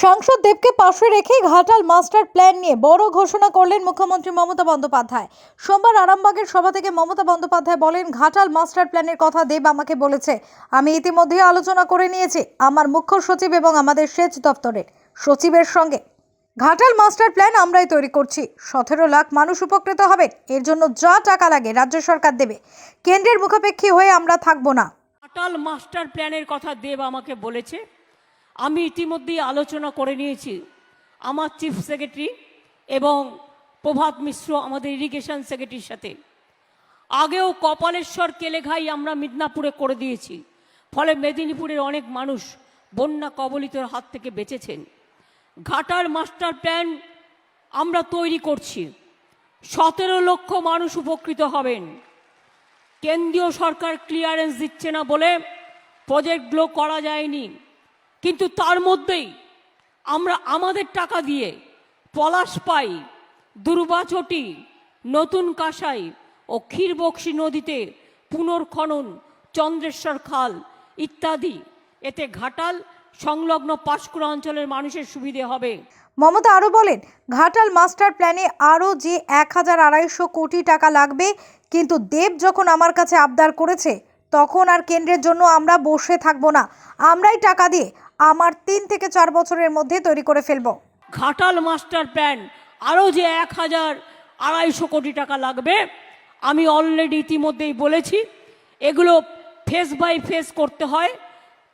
সাংসদ দেবকে পাশে রেখে ঘাটাল মাস্টার প্ল্যান নিয়ে বড় ঘোষণা করলেন মুখ্যমন্ত্রী মমতা বন্দ্যোপাধ্যায়। সোমবার আরামবাগের সভা থেকে মমতা বন্দ্যোপাধ্যায় বলেন, ঘাটাল মাস্টার প্ল্যানের কথা দেব আমাকে বলেছে। আমি ইতিমধ্যে আলোচনা করে নিয়েছি, আমার মুখ্য সচিব এবং আমাদের সেচ দপ্তরের সচিবের সঙ্গে। ঘাটাল মাস্টার প্ল্যান আমরাই তৈরি করছি। সতেরো লাখ মানুষ উপকৃত হবে এর জন্য যা টাকা লাগে রাজ্য সরকার দেবে। কেন্দ্রের মুখাপেক্ষী হয়ে আমরা থাকব না। ঘাটাল মাস্টার প্ল্যানের কথা দেব আমাকে বলেছে। আমি ইতিমধ্যেই আলোচনা করে নিয়েছি। আমার চিফ সেক্রেটারি এবং প্রভাত মিশ্র আমাদের ইরিগেশন সেক্রেটারির সাথে। আগেও কপালেশ্বর কেলেঘাই আমরা মিদনাপুরে করে দিয়েছি। ফলে মেদিনীপুরের অনেক মানুষ বন্যা কবলিতের হাত থেকে বেঁচেছেন। ঘাটার মাস্টার প্ল্যান আমরা তৈরি করছি। সতেরো লক্ষ মানুষ উপকৃত হবেন। কেন্দ্রীয় সরকার ক্লিয়ারেন্স দিচ্ছে না বলে প্রজেক্টগুলো করা যায়নি। কিন্তু তার মধ্যেই আমরা আমাদের টাকা দিয়ে পলাশ পাই দুর্বাচটি নতুন কাঁসাই ও ক্ষীরবক্সি নদীতে পুনর্খনন, চন্দ্রেশ্বর খাল ইত্যাদি। এতে ঘাটাল সংলগ্ন পাঁশকুড়া অঞ্চলের মানুষের সুবিধে হবে। মমতা আরও বলেন, ঘাটাল মাস্টার প্ল্যানে আরও যে এক হাজার আড়াইশো কোটি টাকা লাগবে, কিন্তু দেব যখন আমার কাছে আবদার করেছে, তখন আর কেন্দ্রের জন্য আমরা বসে থাকব না। আমরাই টাকা দিয়ে আমার তিন থেকে চার বছরের মধ্যে তৈরি করে ফেলব। ঘাটাল মাস্টার প্ল্যান, আরও যে এক হাজার আড়াইশো কোটি টাকা লাগবে, আমি অলরেডি ইতিমধ্যেই বলেছি, এগুলো ফেস বাই ফেস করতে হয়,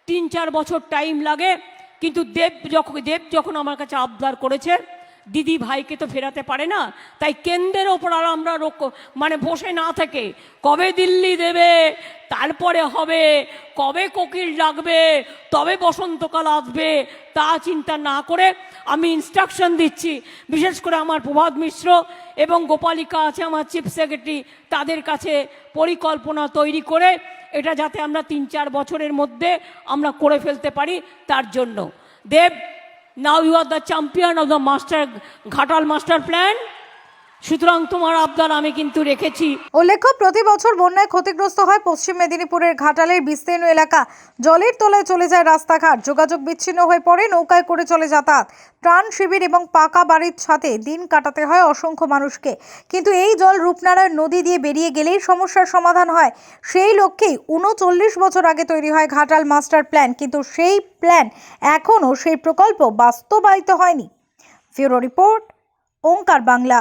তিন চার বছর টাইম লাগে, কিন্তু দেব যখন দেব যখন আমার কাছে আবদার করেছে দিদি ভাইকে তো ফেরাতে পারে না, তাই কেন্দ্রের ওপর আর আমরা মানে বসে না থেকে, কবে দিল্লি দেবে, তারপরে হবে, কবে কোকিল ডাকবে, তবে বসন্তকাল আসবে, তা চিন্তা না করে আমি ইনস্ট্রাকশন দিচ্ছি। বিশেষ করে আমার প্রভাত মিশ্র এবং গোপালিকা আছে, আমার চিফ সেক্রেটারি তাদের কাছে পরিকল্পনা তৈরি করে এটা যাতে আমরা তিন চার বছরের মধ্যে আমরা করে ফেলতে পারি তার জন্য। দেব Now you are the champion of the master Ghatal master plan. সুতরাং তোমার আবদার আমি কিন্তু রেখেছি। উল্লেখ্য, প্রতি বছর বন্যায় ক্ষতিগ্রস্ত হয় পশ্চিম মেদিনীপুরের ঘাটালের বিস্তীর্ণ এলাকা। জলের তলায় চলে যায় রাস্তাঘাট, যোগাযোগ বিচ্ছিন্ন হয়ে পড়ে, নৌকায় করে চলে যাতায়াত। ত্রাণ শিবির এবং পাকা বাড়ির ছাতে দিন কাটাতে হয় অসংখ্য মানুষকে। কিন্তু এই জল রূপনারায়ণ নদী দিয়ে বেরিয়ে গেলেই সমস্যার সমাধান হয়। সেই লক্ষ্যেই উনচল্লিশ বছর আগে তৈরি হয় ঘাটাল মাস্টার প্ল্যান, কিন্তু সেই প্ল্যান এখনও সেই প্রকল্প বাস্তবায়িত হয়নি। Bureau report, Onkar Bangla.